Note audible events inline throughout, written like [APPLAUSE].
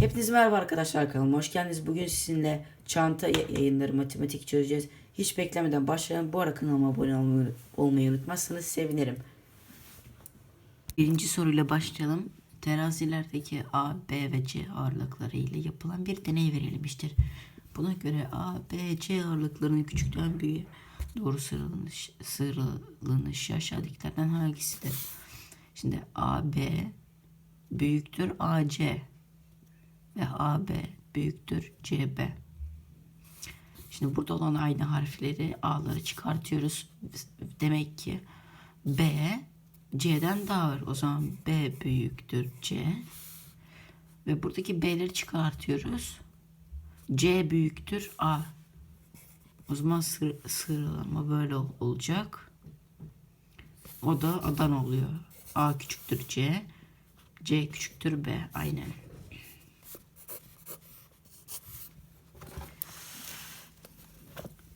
Hepinize merhaba arkadaşlar kanalıma hoş geldiniz. Bugün sizinle çanta yayınları matematik çözeceğiz. Hiç beklemeden başlayalım. Bu arada kanalıma abone olmayı, unutmazsanız sevinirim. Birinci soruyla başlayalım. Terazilerdeki A, B ve C ağırlıkları ile yapılan bir deney verilmiştir. Buna göre A, B, C ağırlıklarının küçükten büyüğe doğru sıralanış, sıralanışı aşağıdakilerden hangisidir? Şimdi A, B büyüktür AC ve AB büyüktür CB. Şimdi burada olan aynı harfleri A'ları çıkartıyoruz. Demek ki B C'den daha ağır. O zaman B büyüktür C. Ve buradaki B'leri çıkartıyoruz. C büyüktür A. O zaman sır, sıralama böyle ol- olacak. O da A'dan oluyor. A küçüktür C. C küçüktür B. Aynen.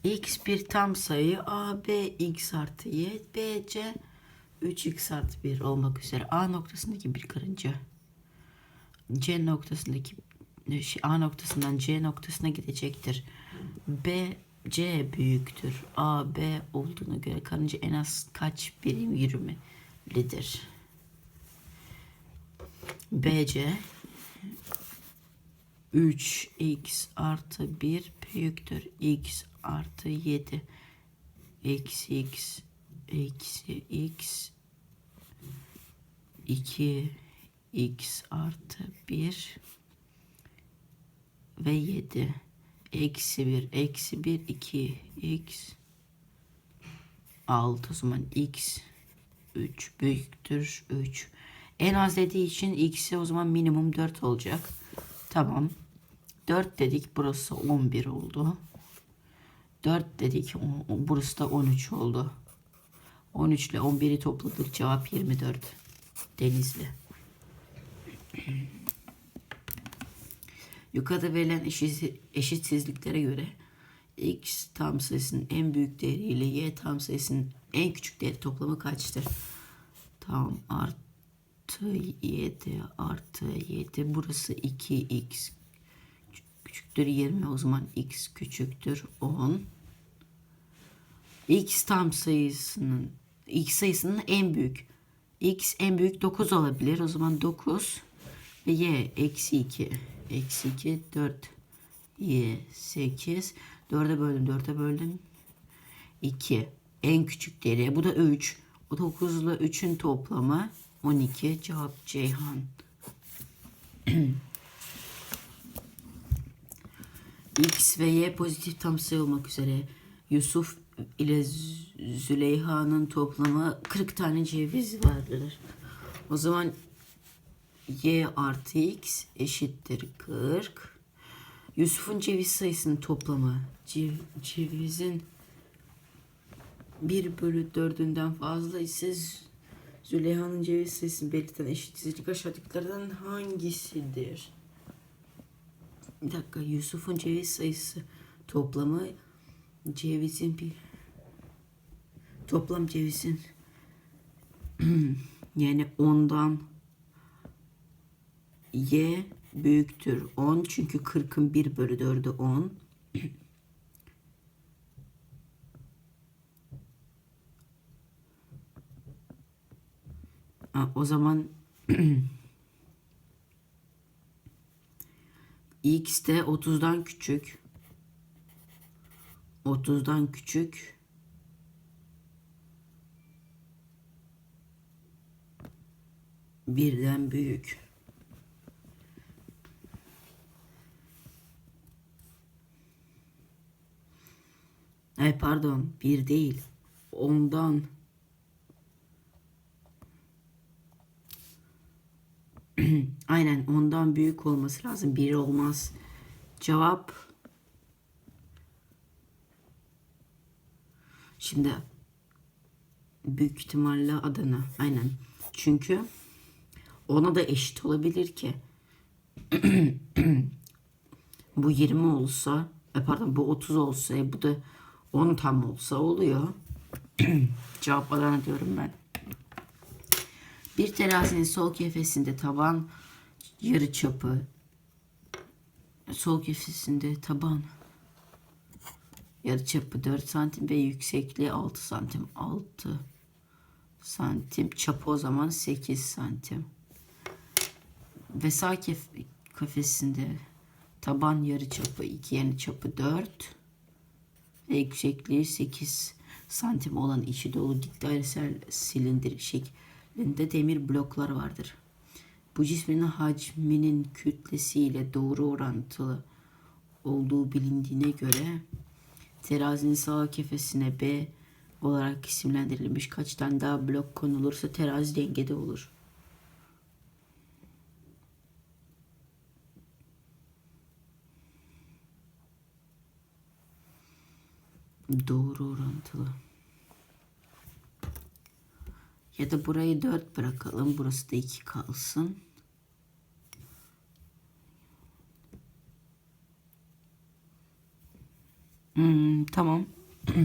X bir tam sayı a b x artı y b c 3x artı 1 olmak üzere a noktasındaki bir karınca c noktasındaki şey, a noktasından c noktasına gidecektir. b c büyüktür. a b olduğuna göre karınca en az kaç birim yürümelidir? bc 3x artı 1 büyüktür. x artı 7 eksi x eksi x. 2 x artı 1 ve 7 eksi 1 eksi 1 2 x. 6 o zaman x 3 büyüktür 3 en az dediği için x'i o zaman minimum 4 olacak. Tamam. 4 dedik burası 11 oldu 4 dedik. Burası da 13 oldu. 13 ile 11'i topladık. Cevap 24 Denizli. [CLEARS THROAT] Yukarıda verilen eşit, eşitsizliklere göre x tam sayısının en büyük değeri ile y tam sayısının en küçük değeri toplamı kaçtır? Tam artı 7 artı 7 burası 2x küçüktür 20 o zaman x küçüktür 10 x tam sayısının x sayısının en büyük. X en büyük 9 olabilir o zaman 9 ve y eksi 2 eksi 2 4 y 8 4'e böldüm 4'e böldüm. 2 en küçük değeri. Bu da 3 o 9 ile 3'ün toplamı 12 cevap Ceyhan [CLEARS THROAT] X ve Y pozitif tam sayı olmak üzere Yusuf ile Zü- Züleyha'nın toplamı 40 tane ceviz vardır. O zaman Y artı X eşittir 40. Yusuf'un ceviz sayısının toplamı cev- cevizin 1 bölü 4'ünden fazla ise Züleyha'nın ceviz sayısını belirten eşitsizlik aşağıdakilerden hangisidir? Bir dakika Yusuf'un ceviz sayısı toplamı cevizin bir toplam cevizin [CLEARS THROAT] yani ondan y büyüktür 10 çünkü 40'ın 1 bölü 4'ü 10 Ha, o zaman [CLEARS THROAT] X de 30'dan küçük. 30'dan küçük. Birden büyük. Ay pardon, bir değil. Ondan. Aynen ondan büyük olması lazım. Bir olmaz. Cevap Şimdi büyük ihtimalle Adana. Aynen. Çünkü ona da eşit olabilir ki. [CLEARS THROAT] bu 20 olsa, e pardon bu 30 olsa, e bu da 10 tam olsa oluyor. [CLEARS THROAT] Cevap Adana diyorum ben. Bir terazinin sol kefesinde taban yarıçapı Sol köşesinde taban. Yarıçapı 4 santim ve yüksekliği 6 santim. 6 santim. Çapı o zaman 8 santim. Ve sağ kafesinde taban yarıçapı 2 yani çapı 4 ve yüksekliği 8 santim olan içi dolu dik dairesel silindir şeklinde demir bloklar vardır. Bu cismin hacminin kütlesiyle doğru orantılı olduğu bilindiğine göre terazinin sağ kefesine B olarak isimlendirilmiş kaç tane daha blok konulursa terazi dengede olur. Doğru orantılı. Ya da burayı 4 bırakalım. Burası da 2 kalsın. Hmm, tamam. [CLEARS THROAT]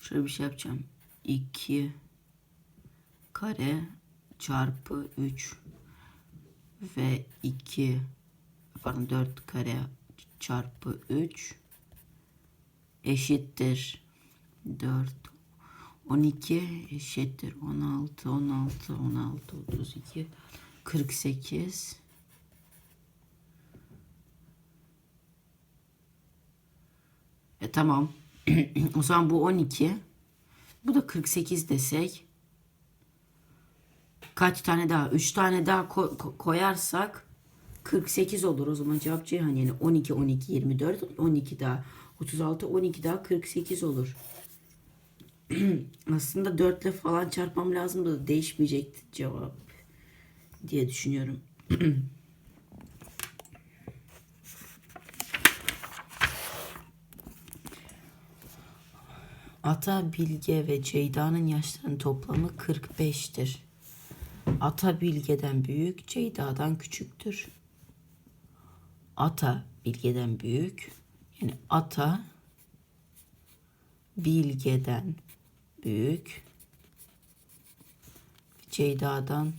Şöyle bir şey yapacağım. 2 kare çarpı 3 ve 2 pardon 4 kare çarpı 3 eşittir 4 12 eşittir 16 16 16 32 48 E tamam. [CLEARS THROAT] o zaman bu 12. Bu da 48 desek. Kaç tane daha? 3 tane daha ko- ko- koyarsak 48 olur o zaman cevap Ceyhan yani 12 12 24 12 daha 36 12 daha 48 olur. [CLEARS THROAT] Aslında 4 ile falan çarpmam lazım da değişmeyecekti cevap diye düşünüyorum. [CLEARS THROAT] Ata, Bilge ve Ceyda'nın yaşlarının toplamı 45'tir. Ata Bilge'den büyük, Ceyda'dan küçüktür. Ata Bilge'den büyük. Yani Ata Bilge'den büyük. Ceyda'dan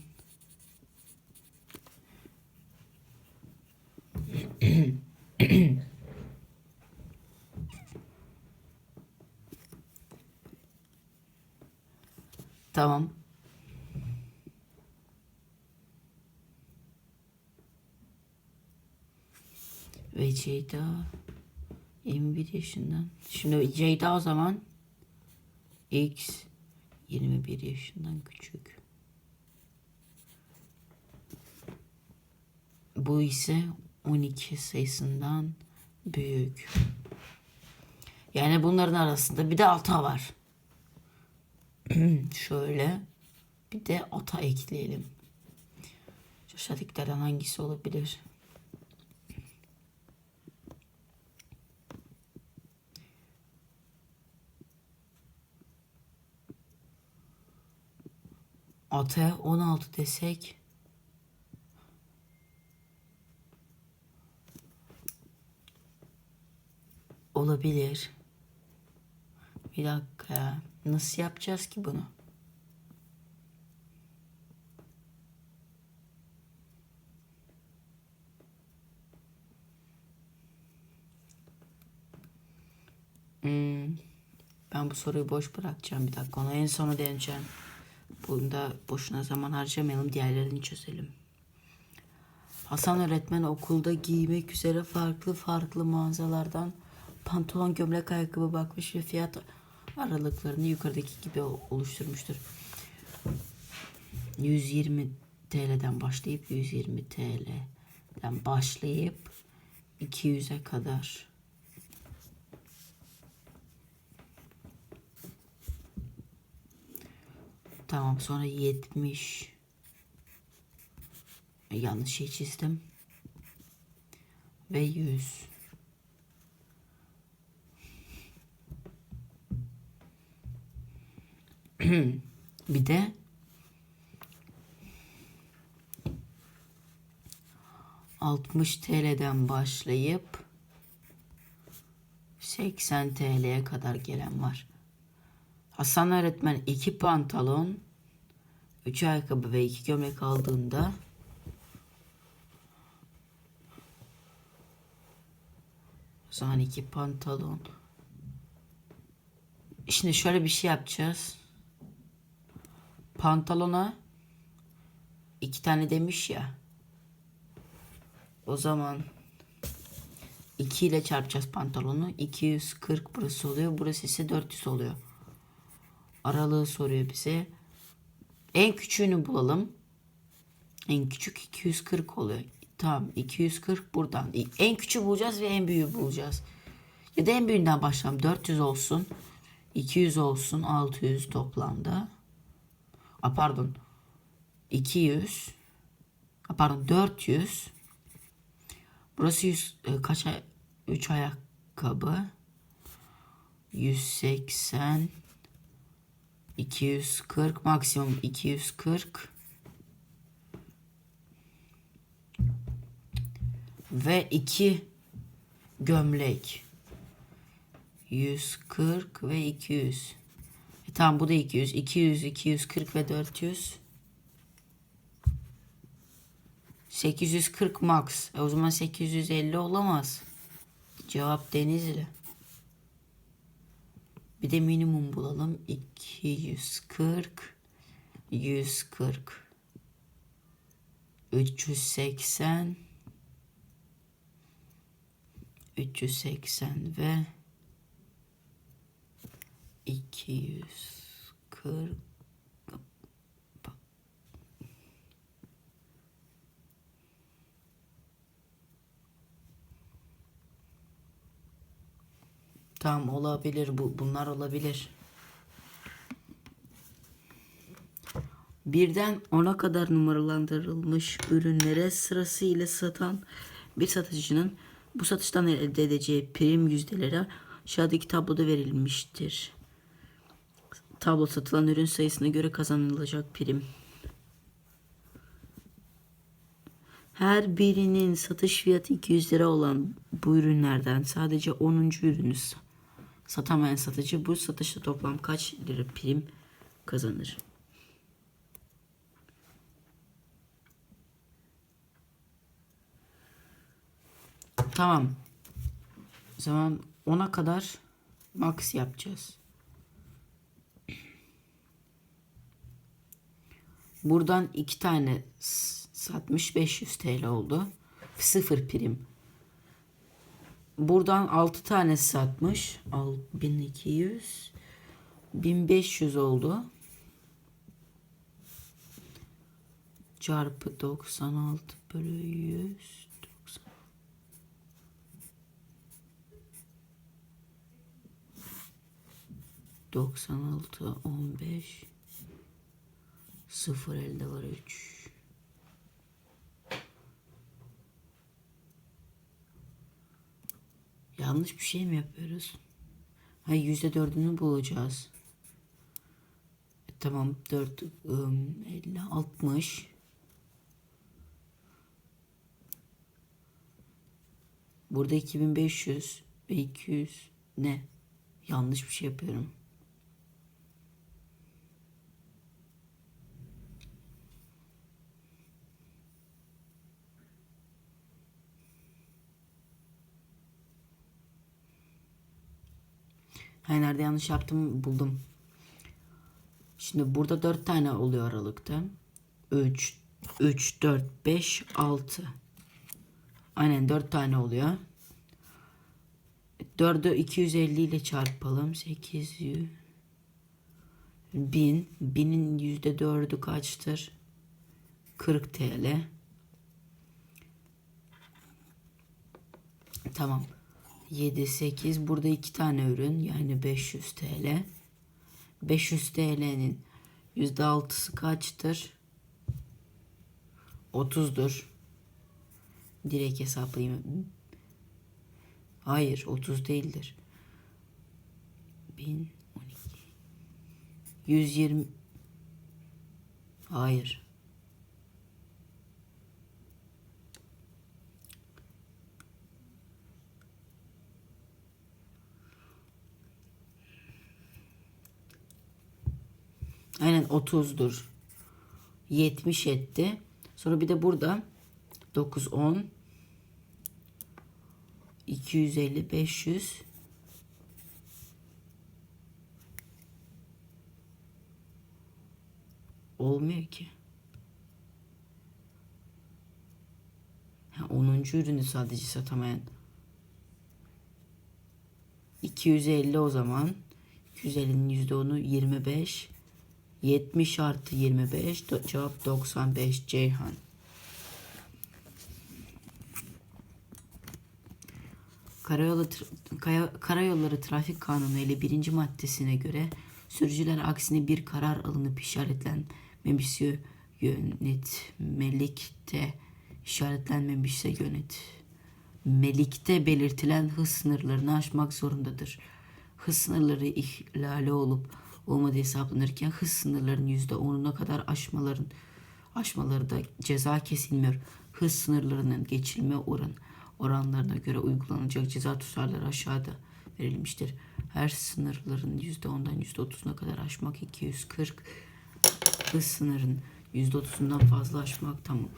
Tamam. Ve Ceyda 21 yaşından. Şimdi Ceyda o zaman X 21 yaşından küçük. Bu ise 12 sayısından büyük. Yani bunların arasında bir de ata var. [CLEARS THROAT] Şöyle bir de ata ekleyelim. Aşağıdakilerden hangisi olabilir? Ata 16 desek olabilir. Bir dakika. Nasıl yapacağız ki bunu? Hmm, Ben bu soruyu boş bırakacağım bir dakika. Onu en sona deneyeceğim. Bunda boşuna zaman harcamayalım. Diğerlerini çözelim. Hasan öğretmen okulda giymek üzere farklı farklı mağazalardan pantolon, gömlek, ayakkabı bakmış ve fiyat aralıklarını yukarıdaki gibi oluşturmuştur. 120 TL'den başlayıp 120 TL'den başlayıp 200'e kadar Tamam sonra 70 E, yanlış şey çizdim. Ve 100 [CLEARS THROAT] bir de altmış TL'den başlayıp 80 TL'ye kadar gelen var. Hasan öğretmen iki pantolon, üç ayakkabı ve iki gömlek aldığında o zaman iki pantolon. Şimdi şöyle bir şey yapacağız. Pantolona iki tane demiş ya. O zaman 2 ile çarpacağız pantolonu. 240 burası oluyor. Burası ise 400 oluyor. Aralığı soruyor bize. En küçüğünü bulalım. En küçük 240 oluyor. Tamam 240 buradan. En küçüğü bulacağız ve en büyüğü bulacağız. Ya da en büyüğünden başlayalım. 400 olsun. 200 olsun. 600 toplamda. A, pardon. 200. A, pardon 400. Burası 100 e, kaç ay 3 ayakkabı 180 240 maksimum 240 ve 2 gömlek 140 ve 200 e tamam bu da 200 200 240 ve 400 840 max. E o zaman 850 olamaz. Cevap Denizli. Bir de minimum bulalım. 240 140 380 380 ve 240 Tamam olabilir bu bunlar olabilir. Birden 10'a kadar numaralandırılmış ürünlere sırasıyla satan bir satıcının bu satıştan elde edeceği prim yüzdeleri aşağıdaki tabloda verilmiştir. Tablo satılan ürün sayısına göre kazanılacak prim. Her birinin satış fiyatı 200 lira olan bu ürünlerden sadece 10. ürünü satamayan satıcı bu satışta toplam kaç lira prim kazanır? Tamam. O zaman 10'a kadar max yapacağız. Buradan iki tane satmış 500 TL oldu. Sıfır prim. Buradan 6 tane satmış. 1200 1500 oldu. Çarpı 96 bölü 100 90. Doksan altı, elde var üç. Yanlış bir şey mi yapıyoruz? Hayır yüzde dördünü bulacağız. E, tamam dört, elli, altmış. Burada 2500 ve 200 ne? Yanlış bir şey yapıyorum. Hayır nerede yanlış yaptım buldum. Şimdi burada 4 tane oluyor aralıkta. 3, 3, 4, 5, 6. Aynen 4 tane oluyor. 4'ü 250 ile çarpalım. 800. 1000. 1000'in %4'ü kaçtır? 40 TL. Tamam. 7, 8. Burada iki tane ürün. Yani 500 TL. 500 TL'nin %6'sı kaçtır? 30'dur. Direkt hesaplayayım. Hayır 30 değildir. 1012 120 Hayır. Aynen 30'dur. 70 etti. Sonra bir de burada 9 10 250 500 olmuyor ki. Ha, 10. ürünü sadece satamayan. 250 o zaman. 250'nin %10'u 25. 70 artı 25. Do- Cevap 95 Ceyhan. Karayolu, kaya- Karayolları Trafik Kanunu ile birinci maddesine göre sürücüler aksine bir karar alınıp işaretlenmemişse yönetmelikte işaretlenmemişse yönetmelikte belirtilen hız sınırlarını aşmak zorundadır. Hız sınırları ihlali olup olmadığı hesaplanırken hız sınırlarının yüzde onuna kadar aşmaların aşmaları da ceza kesilmiyor. Hız sınırlarının geçilme oran oranlarına göre uygulanacak ceza tutarları aşağıda verilmiştir. Her sınırların yüzde ondan yüzde otuzuna kadar aşmak 240 hız sınırın yüzde otuzundan fazla aşmak tamam.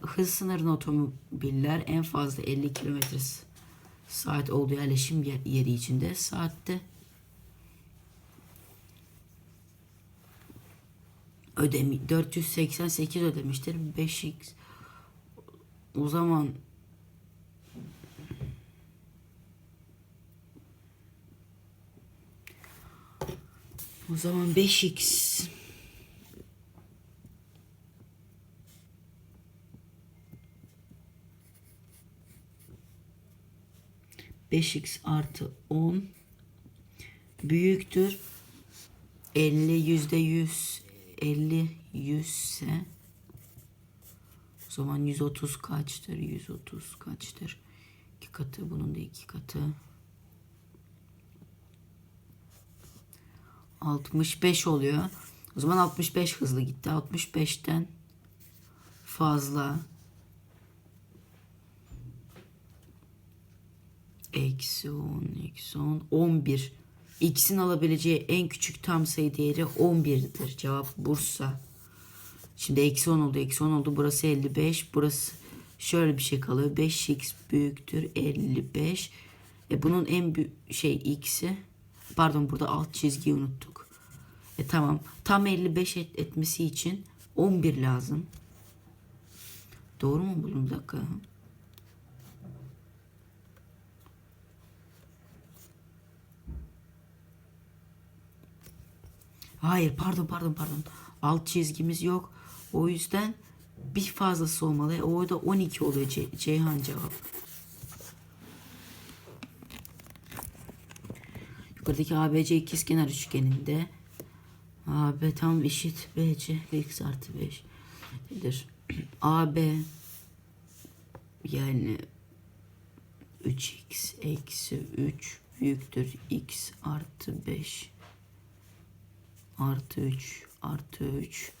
Hız sınırını otomobiller en fazla 50 km saat olduğu yerleşim yer- yeri içinde saatte ödemi 488 ödemiştir. 5x o zaman o zaman 5x 5x artı 10 büyüktür. 50 yüzde 100 50 100 ise o zaman 130 kaçtır 130 kaçtır? 2 katı bunun da 2 katı. 65 oluyor. O zaman 65 hızlı gitti. 65'ten fazla Eksi 10, eksi 10, 11. X'in alabileceği en küçük tam sayı değeri 11'dir. Cevap Bursa. Şimdi eksi 10 oldu, eksi 10 oldu. Burası 55. Burası şöyle bir şey kalıyor. 5x büyüktür 55. E bunun en büyük şey x'i. Pardon burada alt çizgiyi unuttuk. E tamam. Tam 55 et, etmesi için 11 lazım. Doğru mu buldum? Bir dakika. Hayır pardon pardon pardon. Alt çizgimiz yok. O yüzden bir fazlası olmalı. O da 12 oluyor Ce- Ceyhan cevap. Yukarıdaki ABC ikizkenar üçgeninde AB tam eşit BC x artı 5 nedir? AB yani 3x eksi 3 büyüktür x artı 5 artı 3 artı 3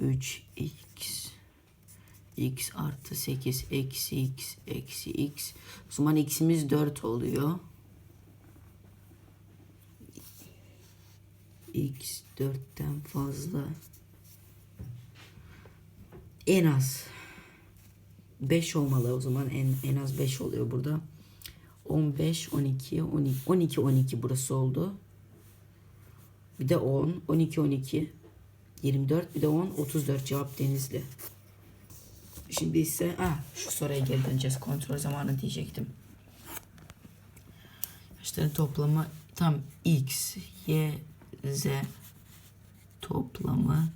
3x x. Artı 8 eksi x eksi x. O zaman x'imiz 4 oluyor. X 4'ten fazla. En az 5 olmalı. O zaman en, en az 5 oluyor burada. 15 12 12 12 12 burası oldu bir de 10, 12, 12, 24, bir de 10, 34 cevap Denizli. Şimdi ise ah, şu soruya geri döneceğiz. Kontrol zamanı diyecektim. Yaşların toplamı tam x, y, z toplamı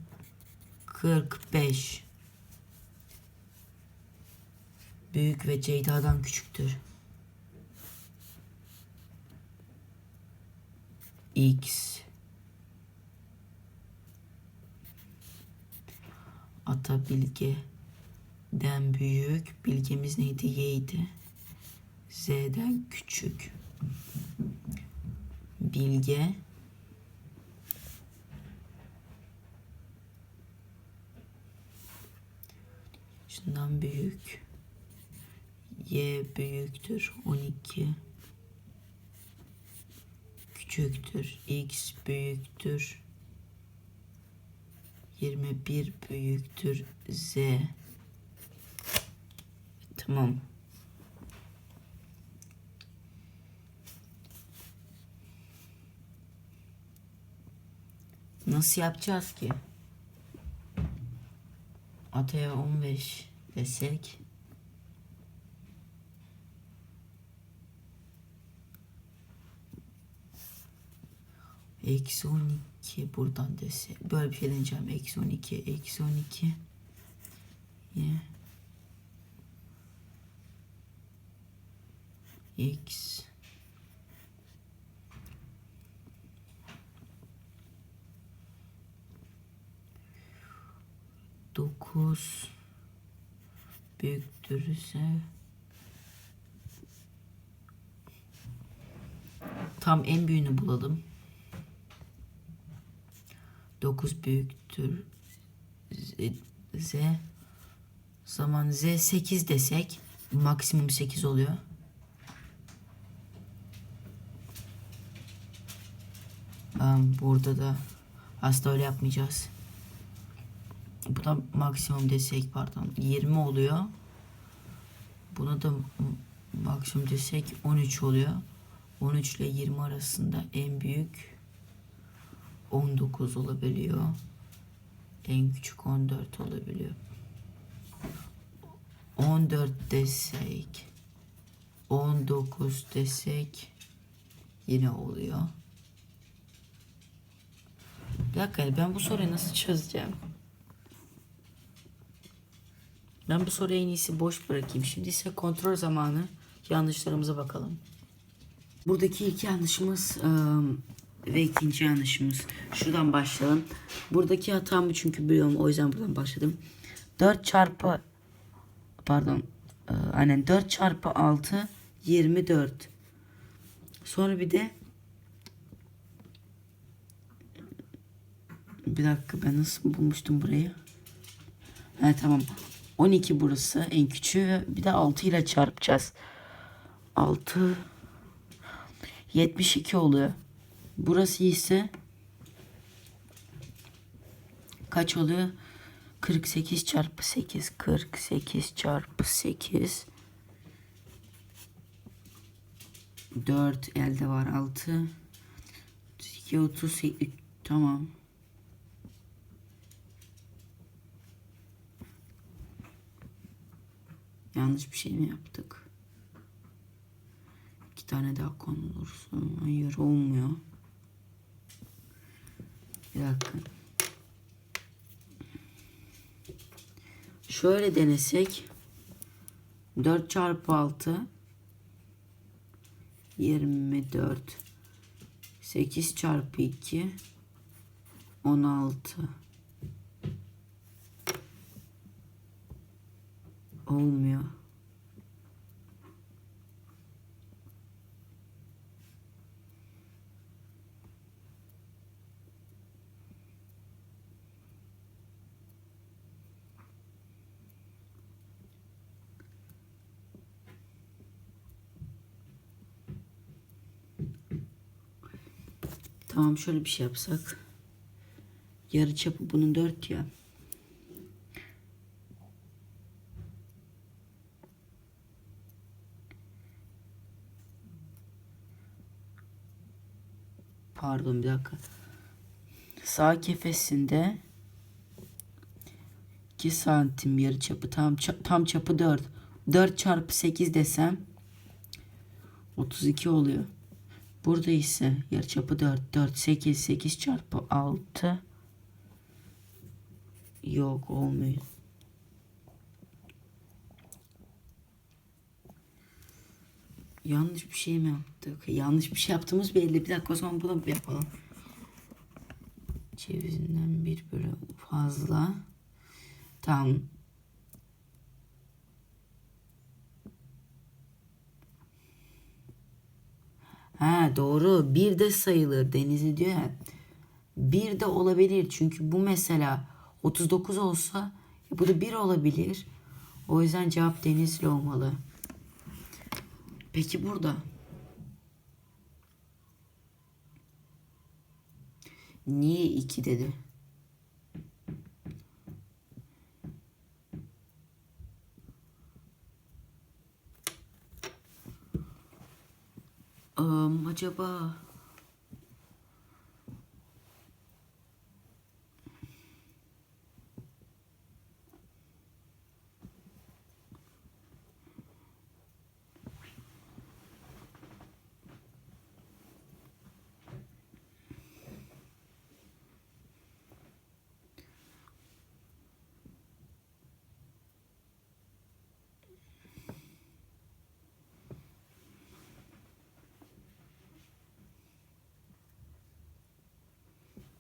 45. Büyük ve Ceyda'dan küçüktür. X Ata Bilge'den büyük. Bilgemiz neydi? Y'ydi. Z'den küçük. Bilge şundan büyük. Y büyüktür 12. Küçüktür. X büyüktür 21 büyüktür Z. Tamam. Nasıl yapacağız ki? Ataya 15 desek. Eksi 12 buradan desek. Böyle bir şey deneyeceğim. Eksi 12, eksi 12. Y. X. Dokuz büyüktür ise tam en büyüğünü bulalım. 9 büyüktür z, zaman z 8 desek maksimum 8 oluyor. Burada da aslında öyle yapmayacağız. Bu da maksimum desek pardon 20 oluyor. Buna da maksimum desek 13 oluyor. 13 ile 20 arasında en büyük 19 olabiliyor. En küçük 14 olabiliyor. 14 desek 19 desek yine oluyor. Bir dakika ben bu soruyu nasıl çözeceğim? Ben bu soruyu en iyisi boş bırakayım. Şimdi ise kontrol zamanı. Yanlışlarımıza bakalım. Buradaki ilk yanlışımız ıı, ve ikinci yanlışımız. Şuradan başlayalım. Buradaki hatamı çünkü biliyorum. O yüzden buradan başladım. 4 çarpı pardon ıı, aynen 4 çarpı 6 24. Sonra bir de bir dakika ben nasıl bulmuştum burayı? Ha tamam. 12 burası en küçüğü. Bir de 6 ile çarpacağız. 6 72 oluyor. Burası ise kaç oluyor? 48 çarpı 8 48 çarpı 8 4 elde var 6 32 38 tamam Yanlış bir şey mi yaptık? İki tane daha konulursa hayır olmuyor. Bir dakika. Şöyle denesek. 4 çarpı 6 24 8 çarpı 2 16 olmuyor. Tamam şöyle bir şey yapsak. Yarı çapı bunun 4 ya. Pardon bir dakika. Sağ kefesinde 2 santim yarı çapı tam tam çapı 4. 4 çarpı 8 desem 32 oluyor. Burada ise yarıçapı 4 4 8 8 çarpı 6 yok olmuyor. Yanlış bir şey mi yaptık? Yanlış bir şey yaptığımız belli. Bir dakika o zaman bunu yapalım. Cevizinden bir bölü fazla. Tamam. Ha doğru. Bir de sayılır. Denizli diyor ya. Bir de olabilir. Çünkü bu mesela 39 olsa e, bu da bir olabilir. O yüzden cevap Denizli olmalı. Peki burada. Niye 2 dedi? 呃，没叫吧。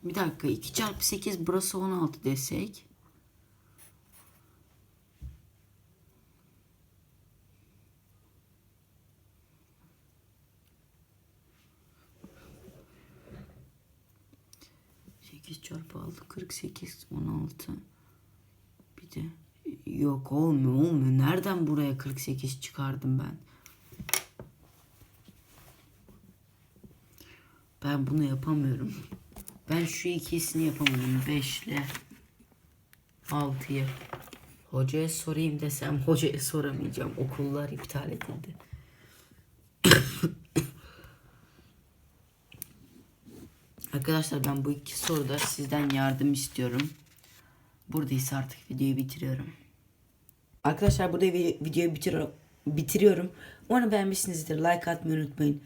Bir dakika 2 çarpı 8 burası 16 desek. Çarpı altı 48 16 bir de yok olmuyor olmuyor. Nereden buraya 48 çıkardım ben? Ben bunu yapamıyorum ben şu ikisini yapamadım 5 ile 6'yı hocaya sorayım desem hocaya soramayacağım okullar iptal edildi [COUGHS] Arkadaşlar ben bu iki soruda sizden yardım istiyorum. Buradaysa artık videoyu bitiriyorum. Arkadaşlar burada vi- videoyu bitiriyorum. bitiriyorum. Umarım beğenmişsinizdir. Like atmayı unutmayın.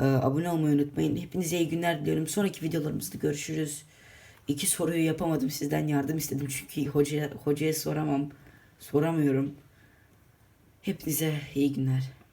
Ee, abone olmayı unutmayın. Hepinize iyi günler diliyorum. Sonraki videolarımızda görüşürüz. İki soruyu yapamadım. Sizden yardım istedim. Çünkü hocaya, hocaya soramam. Soramıyorum. Hepinize iyi günler.